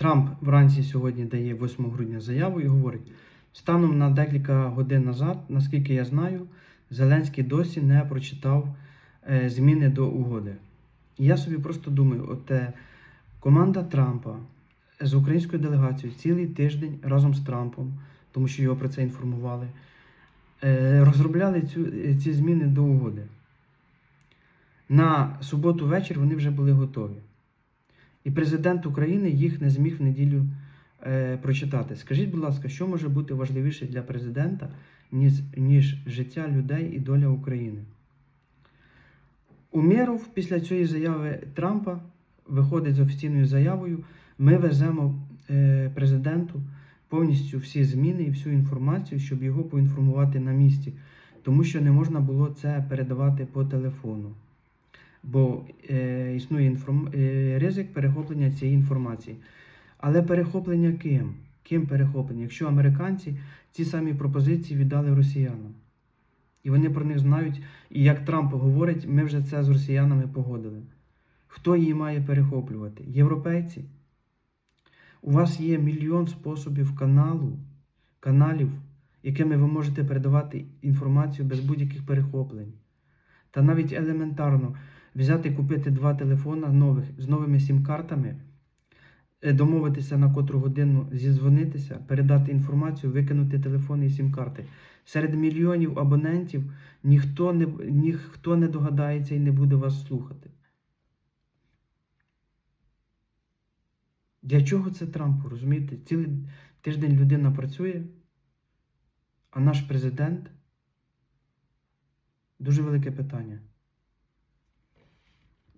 Трамп вранці сьогодні дає 8 грудня заяву і говорить: станом на декілька годин назад, наскільки я знаю, Зеленський досі не прочитав е, зміни до угоди. І я собі просто думаю, от команда Трампа з українською делегацією цілий тиждень разом з Трампом, тому що його про це інформували, е, розробляли цю, е, ці зміни до угоди. На суботу вечір вони вже були готові. І президент України їх не зміг в неділю е, прочитати. Скажіть, будь ласка, що може бути важливіше для президента, ніж, ніж життя людей і доля України? Умєров після цієї заяви Трампа виходить з офіційною заявою: ми веземо е, президенту повністю всі зміни і всю інформацію, щоб його поінформувати на місці, тому що не можна було це передавати по телефону. Бо е, існує інформ... е, ризик перехоплення цієї інформації. Але перехоплення ким? Ким перехоплення? Якщо американці ці самі пропозиції віддали росіянам. І вони про них знають, і як Трамп говорить, ми вже це з росіянами погодили. Хто її має перехоплювати? Європейці? У вас є мільйон способів каналу, каналів, якими ви можете передавати інформацію без будь-яких перехоплень. Та навіть елементарно взяти купити два телефона нових з новими сім-картами, е, домовитися на котру годину зізвонитися, передати інформацію, викинути телефони і сім-карти. Серед мільйонів абонентів ніхто не, ніхто не догадається і не буде вас слухати. Для чого це Трампу? Розумієте? Цілий тиждень людина працює, а наш президент дуже велике питання.